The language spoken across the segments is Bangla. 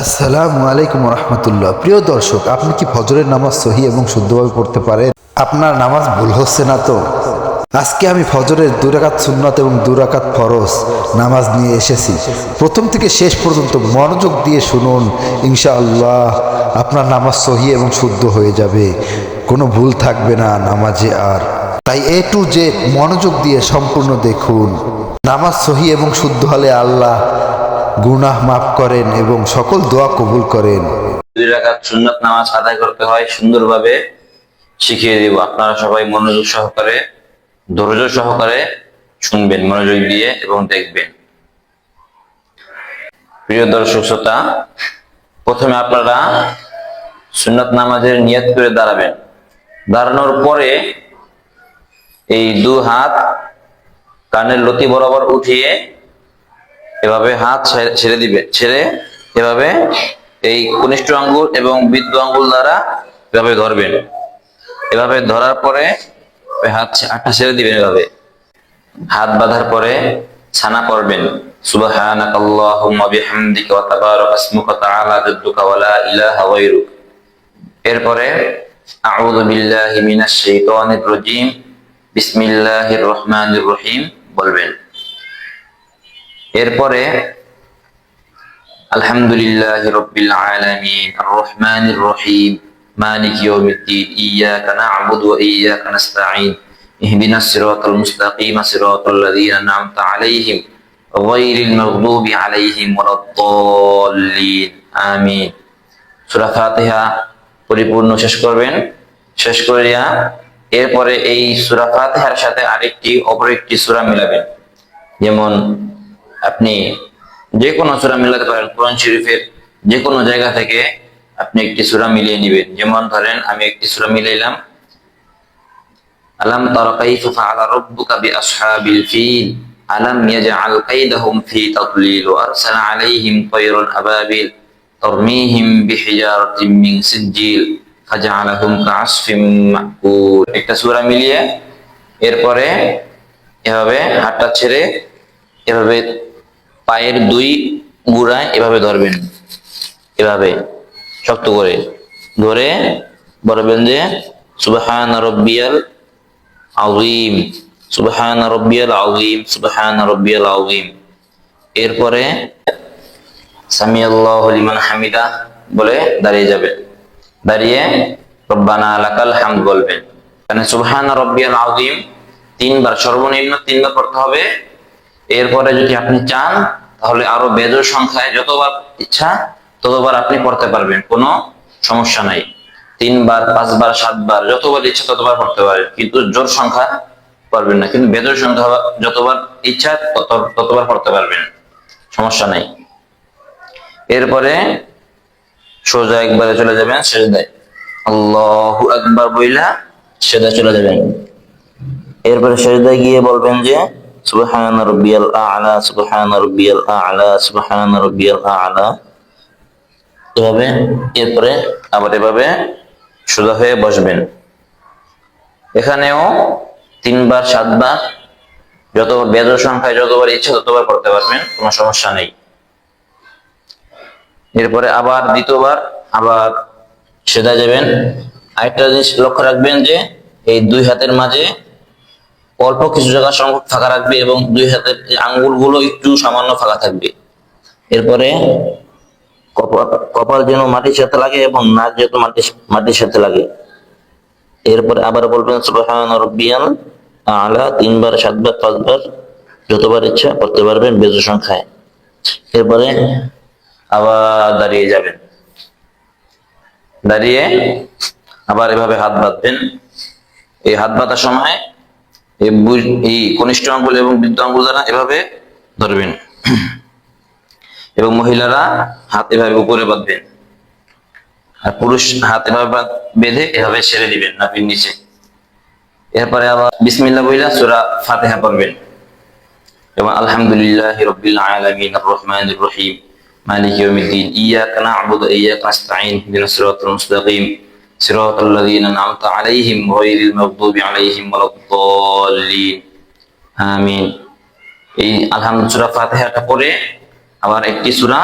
আসসালামু আলাইকুম রহমতুল্লাহ। প্রিয় দর্শক, আপনি কি ফজরের নামাজ সহি এবং শুদ্ধভাবে পড়তে পারেন? আপনার নামাজ ভুল হচ্ছে না তো? আজকে আমি ফজরের দুরাকাত সুন্নত এবং দুরাকাত ফরজ নামাজ নিয়ে এসেছি। প্রথম থেকে শেষ পর্যন্ত মনোযোগ দিয়ে শুনুন, ইনশাআল্লাহ আপনার নামাজ সহি এবং শুদ্ধ হয়ে যাবে। কোনো ভুল থাকবে না নামাজে আর। তাই এ টু জেড মনোযোগ দিয়ে সম্পূর্ণ দেখুন। নামাজ সহি এবং শুদ্ধ হলে আল্লাহ গুনাহ মাফ করেন এবং সকল দোয়া কবুল করেন। দুই সুন্নাত নামাজ আদায় করতে হয়, সুন্দরভাবে শিখিয়ে আপনারা সবাই মনোযোগ সহকারে, ধৈর্য সহকারে শুনবেন, মনোযোগ দিয়ে এবং দেখবেন। প্রিয় দর্শক শ্রোতা, প্রথমে আপনারা সুন্নত নামাজের নিয়ত করে দাঁড়াবেন। দাঁড়ানোর পরে এই দু হাত কানের লতি বরাবর উঠিয়ে এভাবে হাত ছেড়ে- দিবে, ছেড়ে এভাবে এই কনিষ্ঠ আঙ্গুল এবং বৃদ্ধ আঙ্গুল দ্বারা এভাবে ধরবেন। এভাবে ধরার পরে হাত হাতটা ছেড়ে দিবেন এভাবে। হাত বাঁধার পরে ছানা পড়বেন। সুবহানাক আল্লাহুম্মা বিহামদিকা ওয়া এরপরে আউযু বিল্লাহি মিনাশ শাইতানির রাজীম। বিসমিল্লাহির রহমানির রহিম বলবেন। এরপরে, আলহামদুলিল্লাহ রব্বিল আলামিন আর রহমানির রহিম, মালিক ইয়াউমিদ্দিন না'বুদু ওয়া ইহদিনাস সিরাতাল মুস্তাকিম, সিরাতাল লাযীনা আন'আমতা আলাইহিম গায়রিল মাগদুবি আলাইহিম ওয়ালাদ-দাল্লিন আমিন। সূরা ফাতিহা পরিপূর্ণ শেষ করবেন। শেষ করিয়া এরপরে এই সূরা ফাতিহার সাথে আরেকটি, অপর একটি সূরা মিলাবেন। যেমন আপনি যে কোনো সূরা মিলাতে পারেন, কোরআন শরীফের যে কোনো জায়গা থেকে আপনি একটি সুরা মিলিয়ে নেবেন। যেমন ধরেন, আমি একটি সুরা মিলাইলাম। আলাম তারা কাইফা ফাআলা ফিল? কাইদাহুম ফি ওয়া আলাইহিম আবাবিল? মিন ফাজআলাহুম কাআসফিম মাকুল? একটা সূরা মিলিয়ে এরপরে এভাবে হাতটা ছেড়ে এভাবে পায়ের দুই গুড়ায় এভাবে ধরবেন। এভাবে শক্ত করে ধরে বলবেন যে, সুবহান রব্বিয়াল আযীম, সুবহান রব্বিয়াল আযীম, সুবহান রব্বিয়াল আযীম। এরপরে সামি আল্লাহু হামিদা বলে দাঁড়িয়ে যাবে। দাঁড়িয়ে রব্বানা লাকাল হামদ বলবেন। মানে সুবহান রব্বিয়াল আযীম, তিনবার সর্বনিম্ন তিনবার পড়তে হবে। এরপরে যদি আপনি চান, তাহলে আরও বেজোর সংখ্যায় যতবার ইচ্ছা, ততবার আপনি পড়তে পারবেন, কোনো সমস্যা নাই। তিনবার, পাঁচবার, সাতবার, যতবার ইচ্ছা ততবার পড়তে পারেন কিন্তু জোর সংখ্যা পারবেন না, কিন্তু বেজোর সংখ্যা যতবার ইচ্ছা, তত- ততবার পড়তে পারবেন, সমস্যা নাই। এরপরে সোজা একবারে চলে যাবেন, সেজদায়। আল্লাহু আকবার বইলা সেজদায় চলে যাবেন। এরপরে সেজদায় গিয়ে বলবেন যে সুবহান রাব্বিয়াল আ'লা, সুবহান রাব্বিয়াল আ'লা, সুবহান রাব্বিয়াল আ'লা। এভাবে এরপরে আবার এভাবে সোজা হয়ে বসবেন। এখানেও তিনবার, সাতবার যত বেজর সংখ্যায় যতবার ইচ্ছা ততবার করতে পারবেন, কোনো সমস্যা নেই। এরপরে আবার দ্বিতীয়বার আবার সেদা যাবেন। আরেকটা জিনিস লক্ষ্য রাখবেন যে, এই দুই হাতের মাঝে অল্প কিছু জায়গা সংখ্যক ফাঁকা রাখবে এবং দুই হাতের আঙ্গুলগুলো একটু সামান্য ফাঁকা থাকবে। এরপরে কপাল যেন মাটির সাথে লাগে এবং নাক যেহেতু মাটির সাথে লাগে। এরপরে আবার বলবেন সুবহান আলা, তিনবার, সাতবার, পাঁচবার, যতবার ইচ্ছা করতে পারবেন বেজু সংখ্যায়। এরপরে আবার দাঁড়িয়ে যাবেন। দাঁড়িয়ে আবার এভাবে হাত বাঁধবেন। এই হাত বাঁধার সময় এই কনিষ্ঠ আঙ্গুল এবং বৃদ্ধ আঙ্গুল দ্বারা এভাবে ধরবেন। এবং মহিলারা হাত এভাবে উপরে বাঁধবেন। আর পুরুষ হাত এভাবে বেঁধে এভাবে ছেড়ে দিবেন নাপির নিচে। এরপরে আবার বিসমিল্লাহ বইলা সূরা ফাতিহা পড়বেন। এবং আলহামদুলিল্লাহ রব্বিল আলামিন আর রহমানির রহিম, মালিক ইয়াকা নাস্তাঈন, ইহদিনাস সিরাতাল মুস্তাকিম সিরাতাল লাযীনা আন'আমতা আলাইহিম গায়রিল মাগদুবি আলাইহিম ওয়ালাদ-দাল্লিন আমিন এই আলহামদুলিল্লাহ সূরা ফাতিহাটা পড়ে আবার একটি সূরা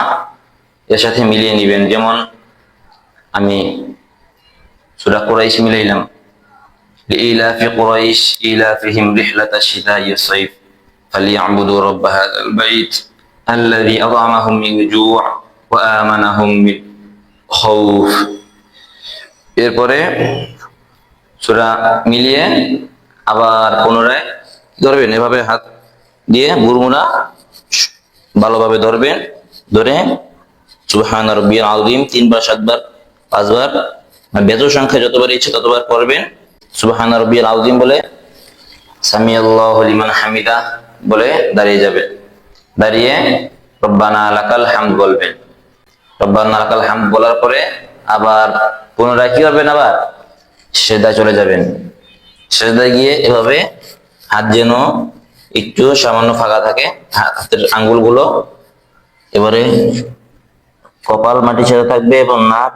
এর সাথে মিলিয়ে নিবেন যেমন আমি সুরা কুরাইশ মিলাইলাম لإيلاف قريش إيلافهم رحلة الشتاء والصيف فليعبدوا رب هذا البيت الذي أطعمهم من جوع وآمنهم من خوف এরপরে সুরা মিলিয়ে আবার পুনরায় ধরবেন। এভাবে হাত দিয়ে বুরমুনা ভালোভাবে ধরবেন। ধরে, সুবহান রব্বিয়াল আযীম, তিনবার, সাতবার, পাঁচবার বেজোর সংখ্যা যতবার ইচ্ছে ততবার পড়বেন সুবহান রব্বিয়াল আযীম বলে সামি আল্লাহু হামিদা বলে দাঁড়িয়ে যাবে। দাঁড়িয়ে রব্বানা লাকাল হামদ বলবেন। রব্বানা লাকাল হামদ বলার পরে আবার পুনরায় কি করবেন আবার? সেদায় চলে যাবেন। সেদায় গিয়ে এভাবে হাত যেন একটু সামান্য ফাঁকা থাকে হাতের আঙ্গুলগুলো। এবারে কপাল মাটি ছেড়ে থাকবে এবং নাক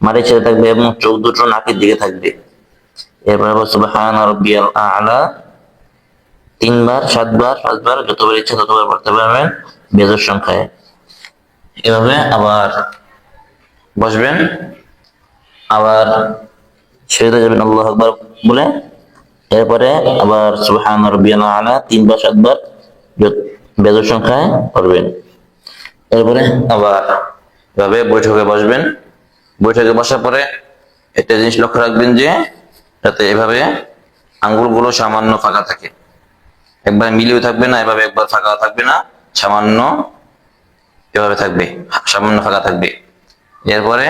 মাটি ছেড়ে থাকবে এবং চোখ দুটো নাকের দিকে থাকবে। এরপর সুবহান রাব্বিয়াল আ'লা। তিনবার, সাতবার, পাঁচবার, যতবার ইচ্ছা ততবার পড়তে পারবেন বেজোর সংখ্যায়। এভাবে আবার বসবেন। আবার সেরে যাবেন আল্লাহ আকবার বলে। এরপরে আবার রাব্বিয়াল আ'লা তিনবার, সাতবার বেজোর সংখ্যায় পড়বেন। এরপরে আবার এভাবে বৈঠকে বসবেন। বৈঠকে বসার পরে একটা জিনিস লক্ষ্য রাখবেন যে, যাতে এভাবে আঙ্গুলগুলো সামান্য ফাঁকা থাকে। একবার মিলিয়ে থাকবে না, এভাবে একবার ফাঁকা থাকবে না, সামান্য এভাবে থাকবে, সামান্য ফাঁকা থাকবে। এরপরে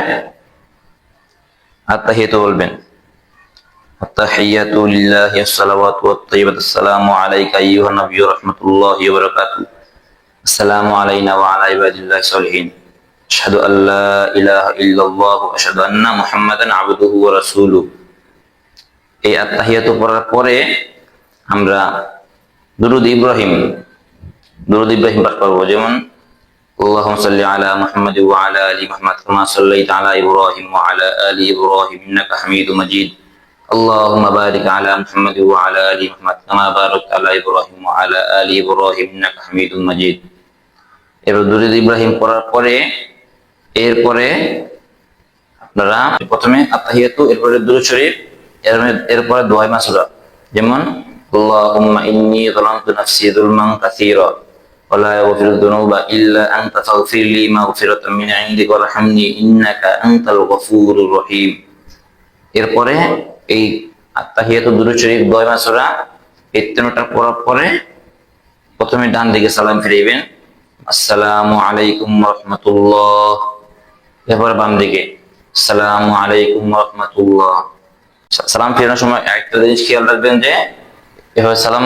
আত্মাহিয়াত বলবেন, আত্মাহিয়াতু লিল্লাহি আসসালাওয়াতু ওয়াত তাইয়্যিবাতু আসসালামু পরে আমরা দুরুদ ইব্রাহিম দুরুদ ইব্রাহিম পাঠ করব। যেমন اللهم صل على محمد وعلى ال محمد كما صليت على ابراهيم وعلى ال ابراهيم انك حميد مجيد اللهم بارك على محمد وعلى ال محمد كما باركت على ابراهيم وعلى ال ابراهيم انك حميد مجيد এবার দুরুদ ইব্রাহিম পড়ার পরে এরপরে আপনারা প্রথমে আত্মাহিয়াতু এরপরে দুরুদ শরীফ এর- এরপরে দোয়াই মাসুরা যেমন اللهم إني ظلمت نفسي ظلما كثيرا ولا يغفر الذنوب إلا أنت فاغفر لي مغفرة من عندك وارحمني إنك أنت الغفور الرحيم এরপরে এই আত্মাহিয়াতু দুরুদ শরীফ দোয়াই মাসুরা এই তিনটা পড়ার পরে প্রথমে ডান দিকে সালাম ফিরাইবেন আসসালামু আলাইকুম রহমতুল্লাহ এরপরে বাম দিকে আসসালামু আলাইকুম রহমতুল্লাহ সালাম ফেরানোর সময় একটা জিনিস খেয়াল রাখবেন যে এভাবে সালাম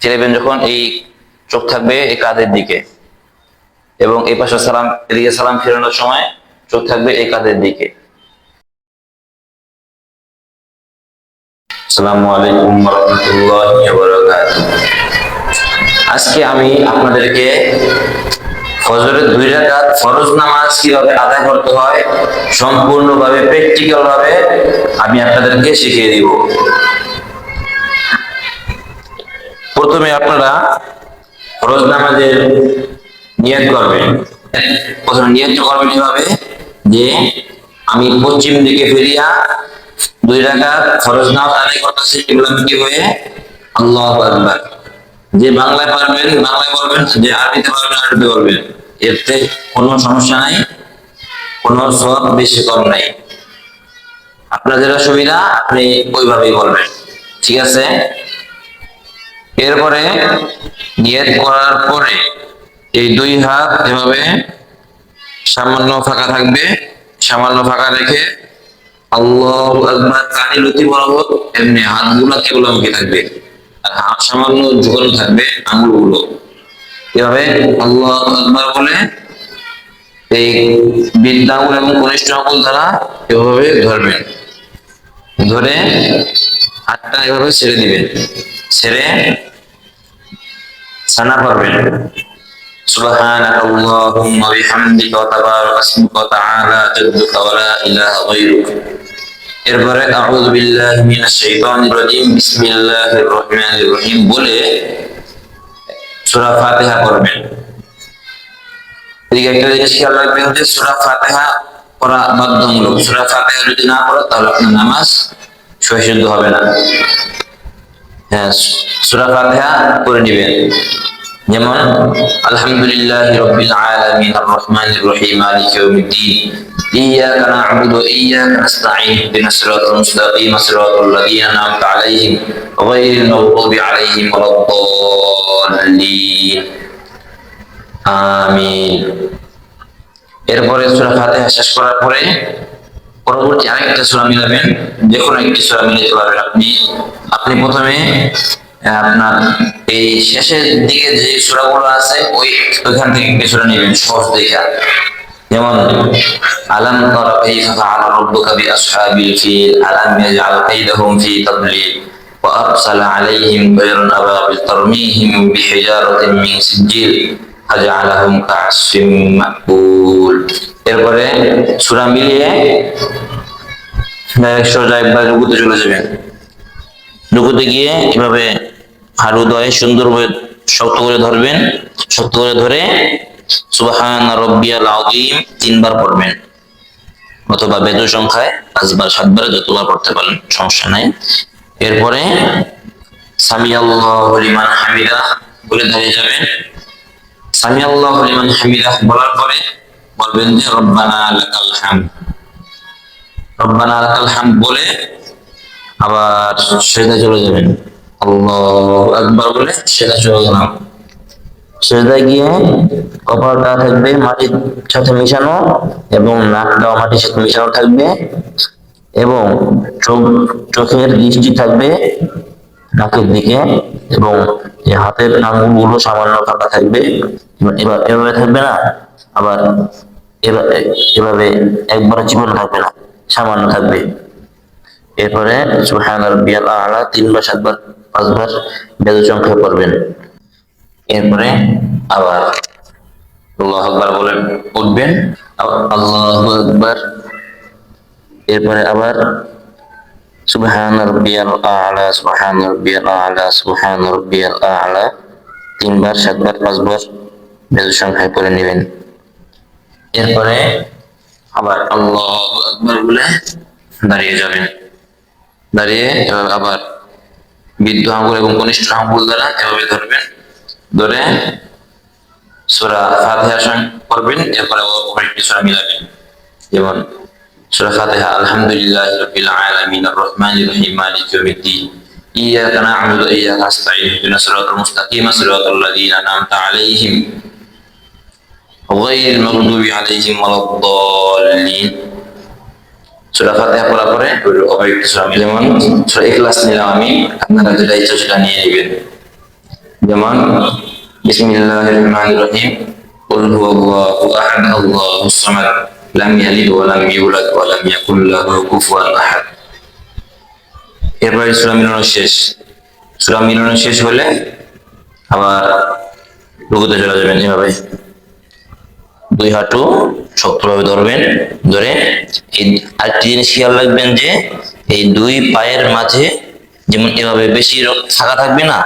ফিরাবেন যখন এই চোখ থাকবে এই কাঁধের দিকে? এবং এই পাশে সালাম, এদিকে সালাম ফেরানোর সময় চোখ থাকবে এই কাঁধের দিকে? আজকে আমি আপনাদেরকে ফজরের দুই রাকাত ফরজ নামাজ কীভাবে আদায় করতে হয়, সম্পূর্ণভাবে প্র্যাকটিক্যাল ভাবে আমি আপনাদেরকে শিখিয়ে দিব। প্রথমে আপনারা ফরজ নামাজের নিয়ত করবেন। প্রথমে নিয়ত করবেন এভাবে যে আমি পশ্চিম দিকে ফিরিয়া দুই রাকাত ফরজ নামাজ আদায় এগুলোমুখী হয়ে? আল্লাহ আকবার। যে বাংলায় পারবেন, বাংলায় বলবেন, যে আরবিতে পারবেন, আরবিতে বলবেন। এতে কোনো সমস্যা নাই, কোনো সব বেশি কম নাই। আপনার সুবিধা আপনি ওইভাবেই বলবেন। ঠিক আছে? এরপরে নিয়ত করার পরে এই দুই হাত এভাবে সামান্য ফাঁকা থাকবে, সামান্য ফাঁকা রেখে আল্লাহ বরাবর এমনি হাতগুলো কেবলমুখী থাকবে। আর হাত সামান্য থাকবে আঙুলগুলো এভাবে আল্লাহ বলে এই এবং কনিষ্ঠ এভাবে ধরবেন ধরে হাতটা এভাবে ছেড়ে দিবেন ছেড়ে সানা পারবেন سبحانك اللهم وبحمدك وتبارك اسمك وتعالى جدك ولا اله غيرك এরপরে আউযু বিল্লাহি মিনাশ শাইতানির রাজিম বিসমিল্লাহির রহমানির রহিম বলে সূরা ফাতিহা পড়বেন এদিকে একটা জিনিস খেয়াল রাখবেন যে সূরা ফাতিহা পড়া বাধ্যতামূলক সূরা ফাতিহা যদি না পড়ে তাহলে আপনার নামাজ সহিষ্ণু হবে না হ্যাঁ সূরা ফাতিহা পড়ে নেবেন যেমন আলহামদুলিল্লাহ রব্বিল আলামিন আর রহমানির রহিম মালিক ইয়াউমিদ্দিন إياك نعبد وإياك نستعين اهدنا الصراط المستقيم صراط الذين أنعمت عليهم غير المغضوب عليهم ولا الضالين আমিন এরপরে সূরা ফাতিহা শেষ করার পরে পরবর্তী আরেকটা সূরা মিলাবেন যে কোনো একটি সূরা মিলাতে পারবেন আপনি আপনি প্রথমে আহ, আপনার এই শেষের দিকে যে সূরাগুলো আছে ওই ওইখান থেকে একটি সূরা নেবেন সহজ দেখা যেমন আলাম তারা কাইফা ফাআলা রাব্বুকা বিআসহাবিল ফিল আলাম ইয়াজআল কাইদাহুম ফি তাদলিল وأرسل عليهم طيرا أبابيل ترميهم بحجارة من سجيل আজআলাহুম কাআসিম এরপরে সুরা মিলিয়ে হ্যাঁ, একবার রুকুতে চলে যাবেন। রুকুতে গিয়ে এভাবে সুন্দরভাবে শক্ত করে ধরবেন। শক্ত করে ধরে রব্বিয়াল তিনবার পড়বেন। অথবা বেদ সংখ্যায় পাঁচবার সাতবার যতবার পড়তে পারেন, সমস্যা নাই। এরপরে সামি আল্লাহ হামিদা বলে দাঁড়িয়ে যাবেন। সামি আল্লাহু লিমান হামিদা বলার পরে বলবেন যে রব্বানা লাকাল হামদ রব্বানা লাকাল হামদ বলে আবার সেদা চলে যাবেন। আল্লাহু আকবার বলে সেদা চলে গেলাম সেজদায় গিয়ে কপালটা থাকবে মাটির সাথে মিশানো এবং নাকটাও মাটির সাথে মিশানো থাকবে এবং চোখ চোখের দৃষ্টি থাকবে নাকের দিকে এবং হাতের হাতের আঙ্গুলগুলো সামান্য ফাঁকা থাকবে। এবার এভাবে থাকবে না, আবার এভাবে একবার জীবন থাকবে না, সামান্য থাকবে। এরপরে সুবহান রাব্বিয়াল আলা তিনবার, সাতবার, পাঁচবার বেদ সংখ্যা পড়বেন। এরপরে আবার আল্লাহ আকবার বলে উঠবেন আল্লাহ এরপরে আবার সুবহান রাব্বিয়াল আলা সুবহান রাব্বিয়াল আলা সুবহান রাব্বিয়াল আলা তিনবার, সাতবার, পাঁচবার বেদ সংখ্যায় পড়ে নেবেন। এরপরে আবার আল্লাহ আকবার বলে দাঁড়িয়ে যাবেন। দাঁড়িয়ে এবার আবার বৃদ্ধ আঙ্গুল এবং কনিষ্ঠ আঙ্গুল দ্বারা এভাবে ধরবেন। ধরে সূরা ফাতিহা পড়বেন, এরপরে কয়েকটি সূরা মিলাবেন। যেমন সূরা ফাতিহা আলহামদুলিল্লাহ রাব্বিল আলামিন আর রহমানির রহিম মালিক ইয়াউমিদ্দিন إياك نعبد وإياك نستعين اهدنا الصراط المستقيم صراط الذين أنعمت عليهم غير المغضوب عليهم ولا الضالين সূরা ফাতিহা পড়ার পরে আবার একটু সূরা যেমন সূরা ইখলাস নিলাম আমি আপনারা যেটা ইচ্ছা সেটা নিয়ে নেবেন যেমন বিসমিল্লাহির রহমানির রহিম قل هو الله احد লাম ইয়ালিদ ওয়া লাম ইউলাদ ওয়া লাম ইয়াকুল লাহু এরপরে সুরা মিলন শেষ। সুরা মিলন শেষ হলে আবার রুকুতে চলে যাবেন এভাবে। দুই হাঁটু শক্তভাবে ধরবেন, ধরে এই আরেকটি জিনিস খেয়াল রাখবেন যে এই দুই পায়ের মাঝে যেমন এভাবে বেশি ফাঁকা থাকবে না,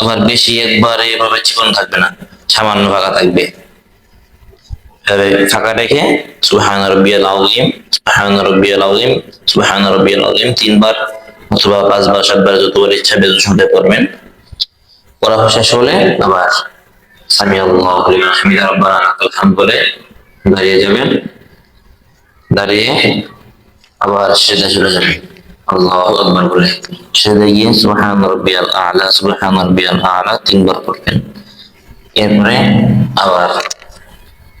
আবার বেশি একবারে এভাবে চিকন থাকবে না, সামান্য ফাঁকা থাকবে। ফাঁকা রেখে সুবহান রাব্বিয়াল আযীম সুবহান রাব্বিয়াল আযীম সুবহান রাব্বিয়াল আযীম তিনবার অথবা পাঁচবার, সাতবার যতবার ইচ্ছা বেজু শুনতে পারবেন পড়া শেষ হলে আবার সামি আল্লাহ হামিদা, রব্বানা লাকাল বলে দাঁড়িয়ে যাবেন। দাঁড়িয়ে আবার সেদা চলে যাবেন আল্লাহ আকবার বলে সেদা গিয়ে সুবহান রাব্বিয়াল আ'লা সুবহান রাব্বিয়াল আ'লা তিনবার পড়বেন। এরপরে আবার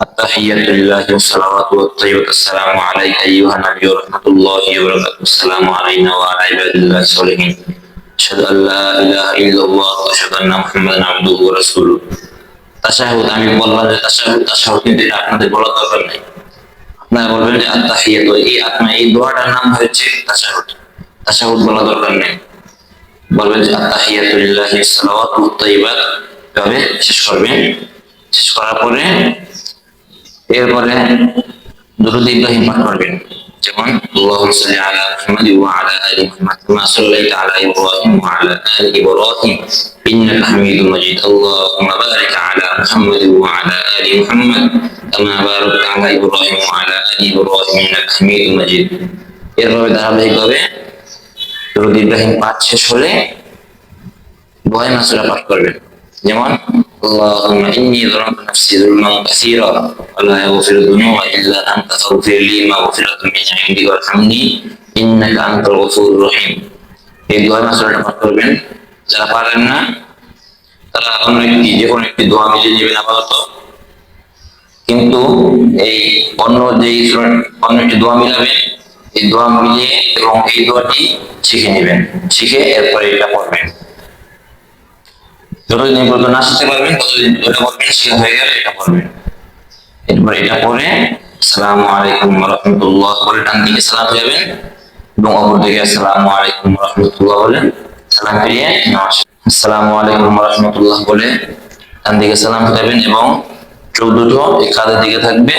التحية لله والصلوات والطيبة السلام عليك أيها النبي ورحمة الله وبركاته السلام علينا وعلى عباد الله الصالحين أشهد أن لا إله إلا الله وأشهد أن محمدا عبده ورسوله তাশাহুদ আমি বললাম যে তাশাহুদ তাশাহুদ কিন্তু এটা আপনাদের বলার দরকার নেই আপনারা বলবেন যে আত্মাহিয়াত এই আপনার এই দোয়াটার নাম হচ্ছে তাশাহুদ তাশাহুদ বলা দরকার নেই বলবেন যে আত্তাহিয়াতুলিল্লাহ সালাওয়াতু তাইয়্যিবাত এভাবে শেষ করবেন শেষ করার পরে এরপরে দুরুদ ইব্রাহিম পাঠ করবেন। যেমন মুহাম্মাদ ওয়া আলা আলি মুহাম্মাদ, কামা সাল্লাইতা আলা ইব্রাহিম ওয়া আলা আলি ইব্রাহিম, ইন্নাকা হামিদুম মাজিদ। আল্লাহুম্মা বারিক আলা মুহাম্মাদ ওয়া আলা আলি মুহাম্মাদ, কামা বারাকতা আলা ইব্রাহিম ওয়া আলা আলি ইব্রাহিম, ইন্নাকা হামিদুম এরভাবে ধারাবাহিকভাবে দুরুদ ইব্রাহিম পাঠ শেষ হলে বয় মাসুরা পাঠ করবেন। যেমন اللهم إني ظلمت نفسي ظلما كثيرا ولا يغفر الذنوب إلا أنت فاغفر لي مغفرة من عندك وارحمني إنك أنت الغفور الرحيم এই দোয়া মাসুরাটা পাঠ করবেন যারা পারেন না তারা অন্য একটি যে কোনো একটি দোয়া মিলিয়ে নেবেন আপাতত কিন্তু এই অন্য যে অন্য একটি দোয়া মিলাবেন এই দোয়া মিলিয়ে এবং এই দোয়াটি শিখে নেবেন শিখে এরপরে এটা পড়বেন যতদিন পর্যন্ত না পারবেন ততদিন এটা পড়বেন শেখা হয়ে গেলে এটা এটা আসসালামু আলাইকুম রহমতুল্লাহ বলে ডান দিকে সালাম যাবেন এবং অপর দিকে আলাইকুম রহমতুল্লাহ বলে সালাম ফিরিয়ে আসসালামু আলাইকুম রহমতুল্লাহ বলে ডান দিকে সালাম ফিরাবেন এবং চোখ এই কাঁধের দিকে থাকবে।